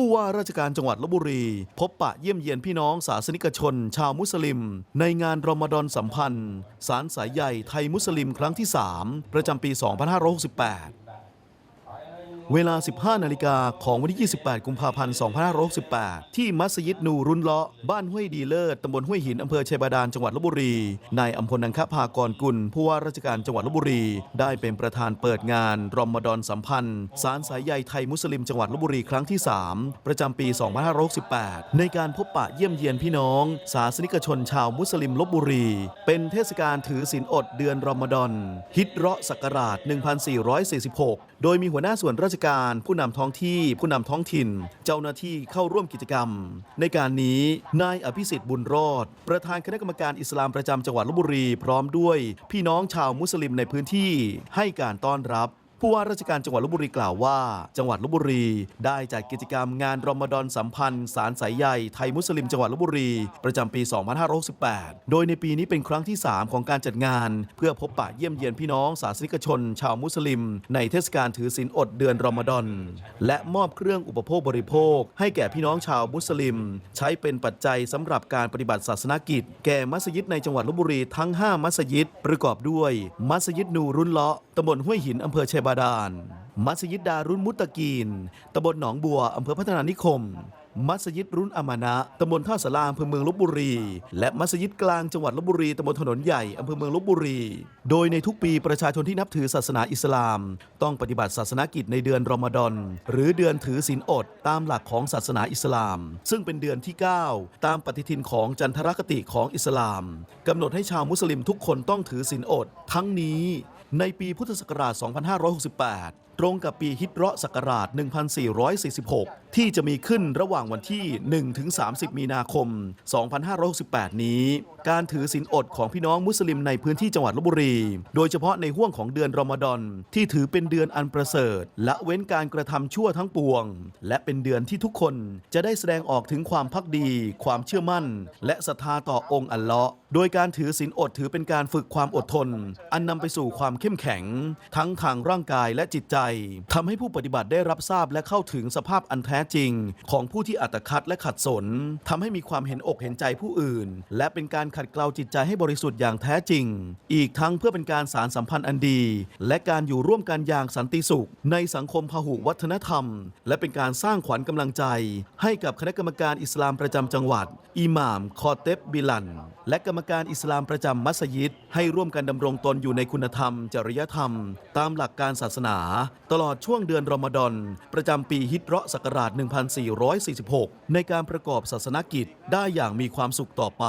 ผู้ว่าราชการจังหวัดลบบุรี พบปะเยี่ยมเยียนพี่น้องศาสนิกชน ชาวมุสลิม ในงานรอมฎอนสัมพันธ์ สารสายใหญ่ไทยมุสลิมครั้งที่ 3 ประจำปี 2568 เวลา 15 นาฬิกาของวันที่ 28 กุมภาพันธ์ 2568 ที่มัสยิดนูรุนเลาะ บ้านห้วยดีเลิศ ตำบลห้วยหิน อำเภอชัยบาดาล จังหวัดลบบุรี นายอัมพลนังคภากรกุล ผู้ว่าราชการจังหวัดลบบุรี ได้เป็นประธานเปิดงานรอมฎอนสัมพันธ์ สารสายใยไทยมุสลิมจังหวัดลบบุรีครั้งที่ 3 ประจำปี 2568 ในการพบปะเยี่ยมเยียนพี่น้อง ศาสนิกชนชาวมุสลิมลบบุรี เป็นเทศกาลถือศีลอดเดือนรอมฎอน ฮิจเราะศักราช 1446โดยมีหัวหน้าส่วนราชการ ผู้นำท้องที่ ผู้นำท้องถิ่น เจ้าหน้าที่เข้าร่วมกิจกรรม ในการนี้นายอภิสิทธิ์บุญรอด ประธานคณะกรรมการอิสลามประจำจังหวัดลบบุรี พร้อมด้วย พี่น้องชาวมุสลิมในพื้นที่ให้การต้อนรับ ผู้ว่าราชการจังหวัดลบบุรีกล่าวว่า จังหวัดลบบุรี ได้จัดกิจกรรมงานรอมฎอนสัมพันธ์สารสายใยไทยมุสลิมจังหวัดลบบุรี ประจำปี 2568 โดยในปีนี้เป็นครั้งที่ 3 ของการจัดงาน เพื่อพบปะเยี่ยมเยียนพี่น้องศาสนิกชน ชาวมุสลิม ในเทศกาลถือศีลอดเดือนรอมฎอนและมอบเครื่องอุปโภคบริโภค ให้แก่พี่น้องชาวมุสลิม ใช้เป็นปัจจัยสำหรับการปฏิบัติศาสนกิจ แก่มัสยิดในจังหวัดลบบุรีทั้ง 5 มัสยิดประกอบด้วย มัสยิดนูรุนเลาะตำบลห้วยหินอำเภอชัยบาดาล มัสยิดดารุนมุตตะกีนตำบลหนองบัวอำเภอพัฒนานิคม มัสยิดรุนอามานะตำบลท่าสลาอำเภอเมืองลบบุรี และมัสยิดกลางจังหวัดลบบุรีตำบลถนนใหญ่อำเภอเมืองลบบุรี โดยในทุกปีประชาชนที่นับถือศาสนาอิสลาม ต้องปฏิบัติศาสนกิจในเดือนรอมฎอนหรือเดือนถือศีลอดตามหลักของศาสนาอิสลาม ซึ่งเป็นเดือนที่ 9 ตามปฏิทินของจันทรคติของอิสลามกำหนดให้ชาวมุสลิมทุกคนต้องถือศีลอด ทั้งนี้ ในปีพุทธศักราช 2568 ตรงกับปีฮิตเราะศักราช 1446 ที่จะมีขึ้นระหว่างวันที่ 1-30 มีนาคม 2568 นี้ การถือศีลอดของพี่น้องมุสลิมในพื้นที่จังหวัดลบบุรี โดยเฉพาะในห่วงของเดือนรอมฎอนที่ถือเป็นเดือนอันประเสริฐละเว้นการกระทำชั่วทั้งปวง และเป็นเดือนที่ทุกคนจะได้แสดงออกถึงความพักดี ความเชื่อมั่น และศรัทธาต่อองค์อัลเลาะห์โดยการถือศีลอดถือเป็นการฝึกความอดทน อันนำไปสู่ความเข้มแข็ง ทั้งทางร่างกายและจิตใจทำให้ผู้ปฏิบัติได้รับทราบและเข้าถึงสภาพอันแท้จริง ของผู้ที่อัตคัดและขัดสนทำให้มีความเห็นอกเห็นใจผู้อื่น และเป็นการขัดเกลาจิตใจให้บริสุทธิ์อย่างแท้จริง อีกทั้งเพื่อเป็นการสารสัมพันธ์อันดี และการอยู่ร่วมกันอย่างสันติสุข ในสังคมพหุวัฒนธรรม และเป็นการสร้างขวัญกำลังใจ ให้กับคณะกรรมการอิสลามประจำจังหวัด อิหม่าม คอเตบบิลัน และกรรมการอิสลามประจำมัสยิด ให้ร่วมกันดำรงตนอยู่ในคุณธรรม จริยธรรม ตามหลักการศาสนา ตลอดช่วงเดือนรอมฎอนประจำปีฮิจเราะห์ศักราช1446 ในการประกอบศาสนกิจได้อย่างมีความสุขต่อไป